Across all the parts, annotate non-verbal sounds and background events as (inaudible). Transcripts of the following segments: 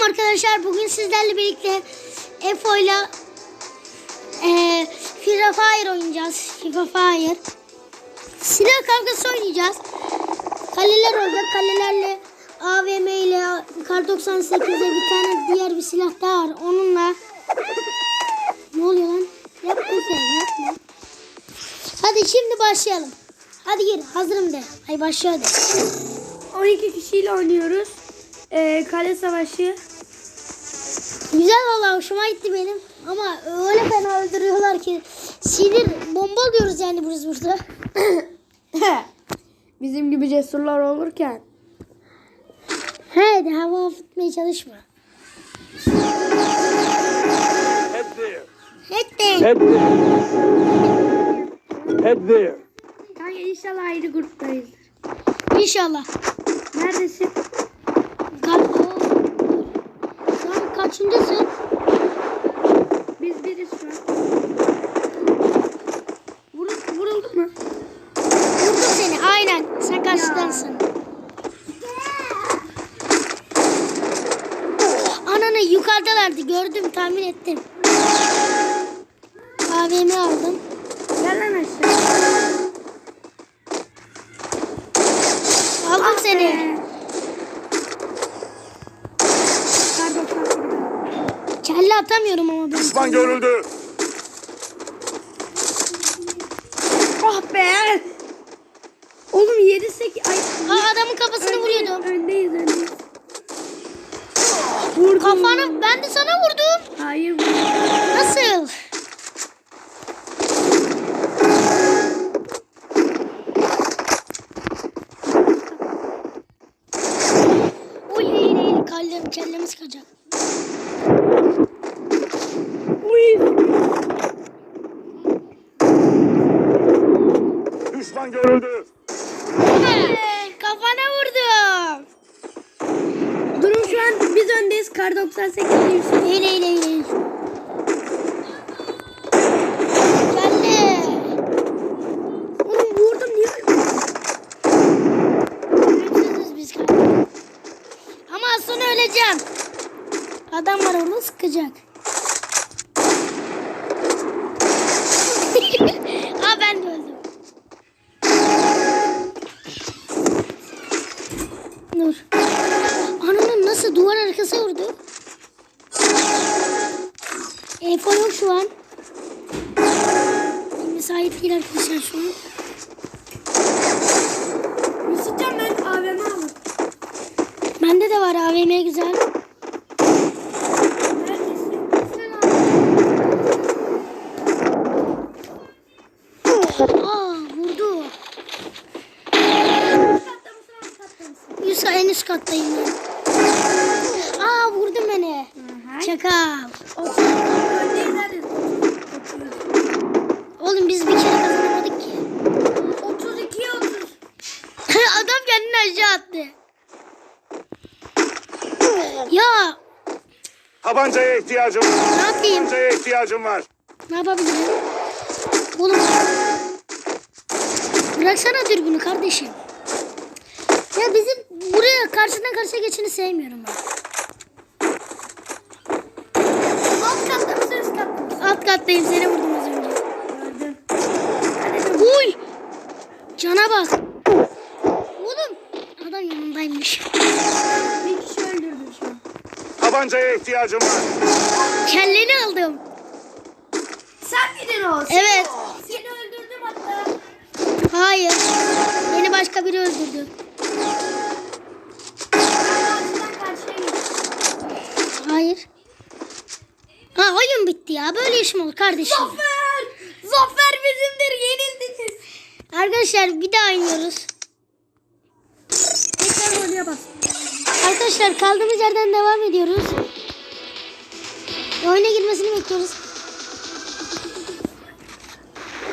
Selam arkadaşlar. Bugün sizlerle birlikte Efo ile e, FIFA Fire oynayacağız. FIFA Fire. Silah kavgası oynayacağız. Kaleler olacak. Kalelerle AVM ile Kar 98'e bir tane diğer bir silah daha var. Onunla ne oluyor lan? Yapma sen yapma. Hadi şimdi başlayalım. Hadi gir hazırım de. Hadi başla hadi. 12 kişiyle oynuyoruz. Ee, kale savaşı. Güzel valla hoşuma gitti benim. Ama öyle fena öldürüyorlar ki. Sinir bomba alıyoruz yani biz burada. (laughs) Bizim gibi cesurlar olurken. He de hava hafifletmeye çalışma. Head there. Hep de. Head there. Head there. Kanka inşallah ayrı gruptayız. İnşallah. Neredesin? Oo. Sen kaçıncısın? Biz biriz şu an. Vurul, vuruldu mu? Vurdum seni aynen. Sen karşıdansın. Ananı yukarıdalardı gördüm tahmin ettim. AVM aldım. Gel lan aşağı. Aldım seni. Atamıyorum ama ben. Düşman görüldü. Oh be! Oğlum 7 8 ay. Aa, adamın kafasını vuruyordum. Öndeyiz öndeyiz. Vurdum. Kafanı ben de sana vurdum. Hayır vurdum. Nasıl? Uy eğil eğil kallerim kellemi sıkacak. Uy. Düşman görüldü. Kafana vurdum. Durum şu an biz öndeyiz. Kar 98'deyiz. Eğil eğil eğil eğil. Kelle. Oğlum vurdum niye öyle? Ölümsüzüz biz kanka. Ama az sonra öleceğim. Adam var orada sıkacak. Müsait değil arkadaşlar şu an. Ben AVM aldım. Bende de var AVM güzel. Aa vurdu. Yusa en üst kattayım ben. Aa vurdun beni. Çakal. Öndeyiz neredesin? Oğlum biz bir kere kazanamadık ki. 32 30. Adam kendini aşağı attı. Ya Tabancaya ihtiyacım var. ne yapayım? Tabancaya ihtiyacım var. Ne yapabilirim? Oğlum. Bıraksana dürbünü kardeşim. Ya bizim buraya karşıdan karşıya geçeni sevmiyorum ben. Alt katta mısın üst katta mısın? Alt kattayım seni vurdum az önce. Gördüm. Uy! Cana bak. Oğlum adam yanındaymış. Tabancaya ihtiyacım var. Kelleni aldım. Sen miydin o? Evet. Seni öldürdüm hatta. Hayır. Beni başka biri öldürdü. Karşıdan karşıya geçtim. Hayır. Ha oyun bitti ya. Böyle işim olur kardeşim. Zafer! Zafer bizimdir yenildiniz. Arkadaşlar bir daha oynuyoruz. Tekrar oraya bas. Arkadaşlar kaldığımız yerden devam ediyoruz. Oyuna girmesini bekliyoruz.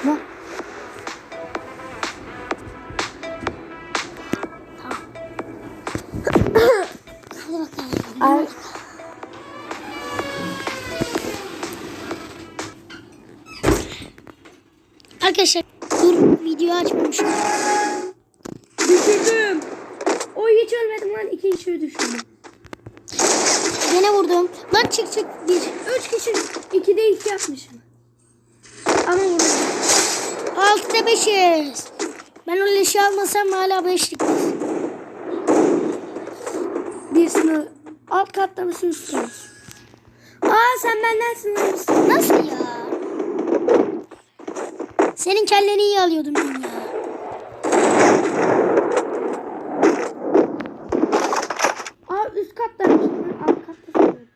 Tamam. Hadi bakalım. Arkadaşlar dur video açmamışım. Düşürdüm. O hiç ölmedim lan. İki kişi düşürdüm. Beni Lan çık çık bir. Üç kişi. İkide iki yapmışım. Ama vurdum. Altıda beşiz. Ben o leşi almasam hala beşlik. Bir sınıf. Alt katta mısın misin? Aa sen bendensin lan mısın? Nasıl ya? Senin kelleni iyi alıyordum ben ya. Aa üst katta mısın? Alt katta mısın?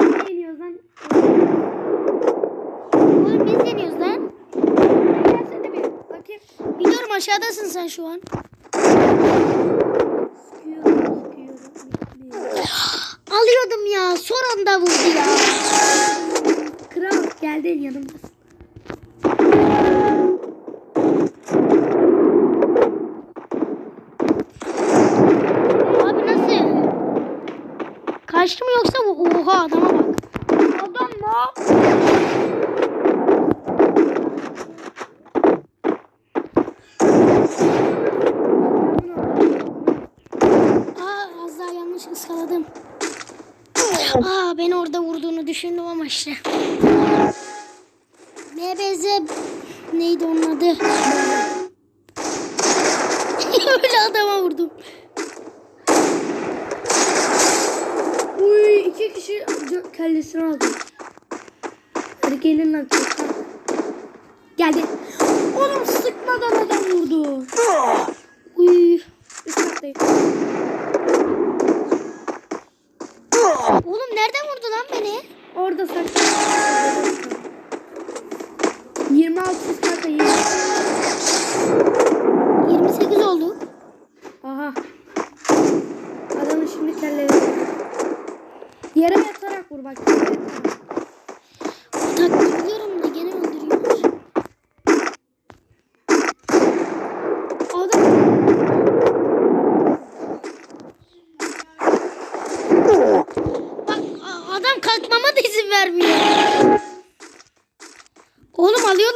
Ne iniyoruz lan? Oğlum biz deniyoruz lan. Gelsene bir. Bakayım. Biliyorum aşağıdasın sen şu an. (gasps) Alıyordum ya. Son anda vurdu ya. Kral geldin yanımdasın. Abi nasıl? Kaçtı mı yoksa bu? Oha adama bak. Adam ne yaptı? Aa az daha yanlış ıskaladım. Aa beni orada vurduğunu işte. MBZ neydi onun adı? (laughs) Öyle adama vurdum. Uy iki kişi kellesini aldı. Hadi gelin lan. çocuklar. Geldi. Oğlum sıkmadan adam vurdu. Uy. Üst kattayım. Oğlum nereden vurdu lan beni? Orada saklanıyorum. 26 dakika 26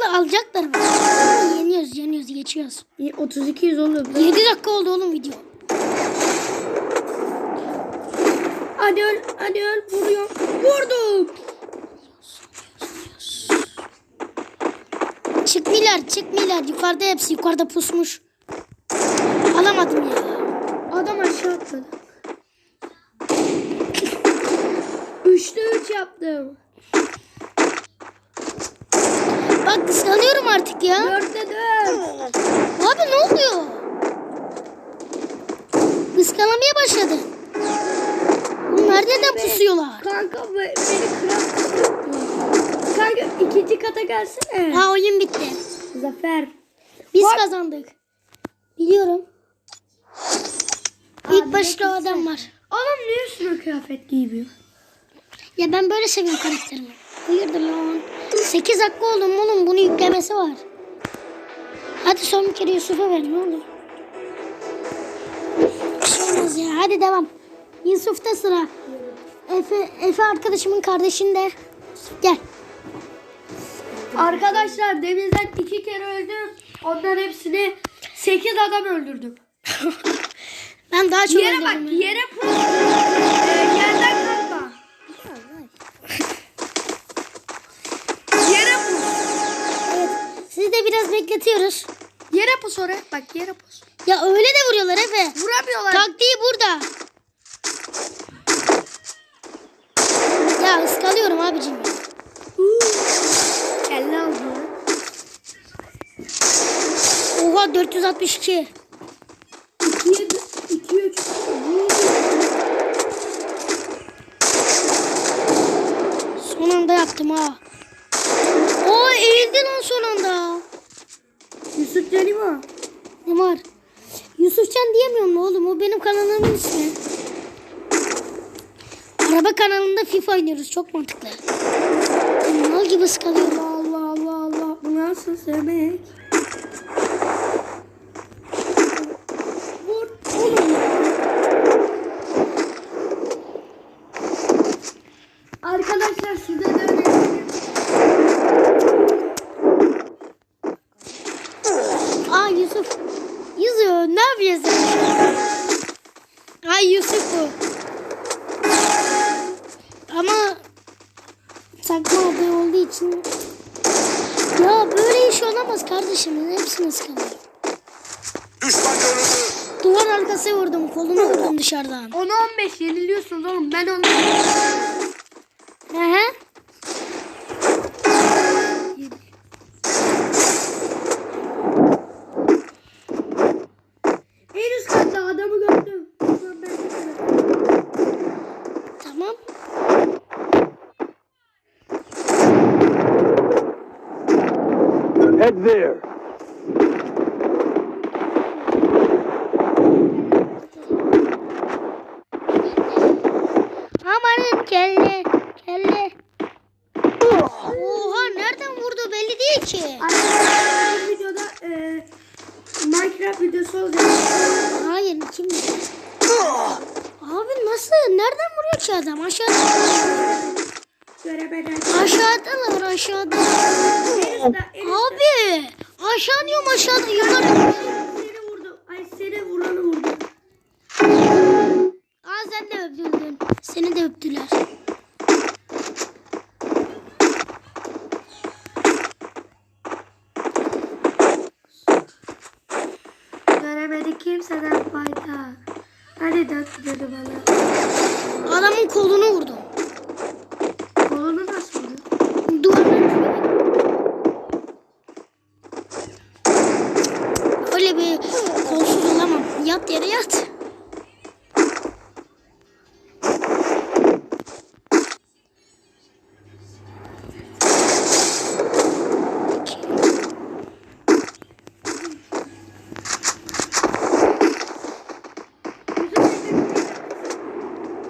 Alıyorlar alacaklar? Yeniyoruz yeniyoruz geçiyoruz. 32 yüz oluyor. 7 dakika oldu oğlum video. Hadi öl, hadi öl. Vuruyor. Vurdum. Çıkmıyorlar çıkmıyorlar. Yukarıda hepsi yukarıda pusmuş. Alamadım ya. Adam aşağı atladı. Üçte üç yaptım. Bak kıskanıyorum artık ya. Dörtte dört. Abi ne oluyor? Kıskanmaya başladı. Bunlar neden pusuyorlar? Kanka be- beni kral. Kanka ikinci kata gelsene. Ha oyun bitti. Zafer. Biz Bak. kazandık. Biliyorum. İlk Abi, başta o bekle adam var. Adam niye üstüne kıyafet giymiyor? Ya ben böyle seviyorum karakterimi. Hayırdır lan? 8 dakika oldu mu oğlum bunu yüklemesi var. Hadi son bir kere Yusuf'a ver ne olur. Şey olmaz ya hadi devam. Yusuf'ta sıra. Efe, Efe arkadaşımın kardeşinde. Gel. Arkadaşlar denizden iki kere öldüm. Onların hepsini sekiz adam öldürdüm. Ben daha çok Yere bak öldürdüm ya. yere pus. Bekletiyoruz. Yere pus oraya. Bak yere pus. Ya öyle de vuruyorlar Efe. Vuramıyorlar. Taktiği burada. Ya ıskalıyorum abicim. Kelle aldı. Oha 462. İkiye, ikiye üç. Son anda yaptım ha. Oo eğildi lan son anda. Canima. Ne var? Yusufcan diyemiyorum mu oğlum? O benim kanalımın ismi. Araba kanalında FIFA oynuyoruz. Çok mantıklı. Mal gibi ıskalıyorum. Allah Allah Allah Allah. Bu nasıl sevmek? Arkadaşlar de önerim. Aa Yusuf. Yüzüyor. Ne yapıyorsun? Ay Yusuf bu. Ama takma aday olduğu için ya böyle iş olamaz kardeşim. Hepsini ıskalıyor. Düşman görüldü. Duvar arkası vurdum. Kolunu vurdum dışarıdan. 10'a 15 yeniliyorsunuz oğlum. Ben onu Hı hı. en üst katta adamı gördüm. Ulan ben de sana- Tamam. Head there. Amanın kelle. Kelle. Oha nereden vurdu belli değil ki. Arkadaşlar bu videoda e, Minecraft videosu olacak. Hayır kim? Abi nasıl? Nereden vuruyor ki adam? Aşağıda. Göremeyen. Aşağıdalar aşağıda. En üstte. Abi aşağı diyorum aşağıda yukarı. Seni vurdu. Ay seni vuranı vurdu. Aa sen de öpüldün. Seni de öptüler. Göremedi kimseden fayda. Hadi dök dedi bana. Adamın kolunu vurdum. Kolunu nasıl vurdu? Duvardan Öyle bir kolsuz olamam. Yat yere yat.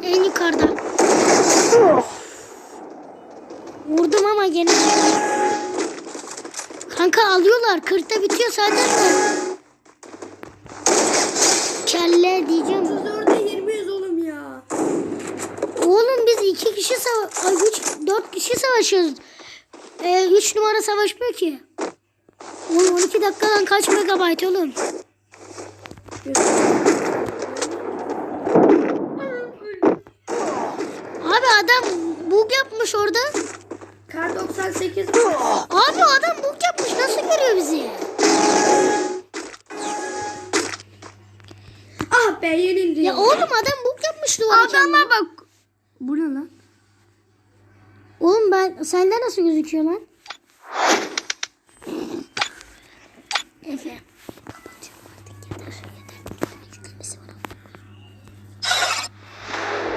En yukarıda. Vurdum ama gene. Kanka alıyorlar. 40'ta bitiyor zaten de. Kelle diyeceğim. 34'e 20'yiz oğlum ya. Oğlum biz iki kişi sava- ay, üç, dört kişi savaşıyoruz. Ee, üç numara savaşmıyor ki. Oğlum 12 dakikadan kaç megabayt oğlum? Abi adam bug yapmış orada. Kar 98 Abi adam bug yapmış. Nasıl görüyor bizi? Ah be yenildi. Ya oğlum adam bug yapmış kendine. Adama bak. Bu ne lan? Oğlum ben sende nasıl gözüküyor lan?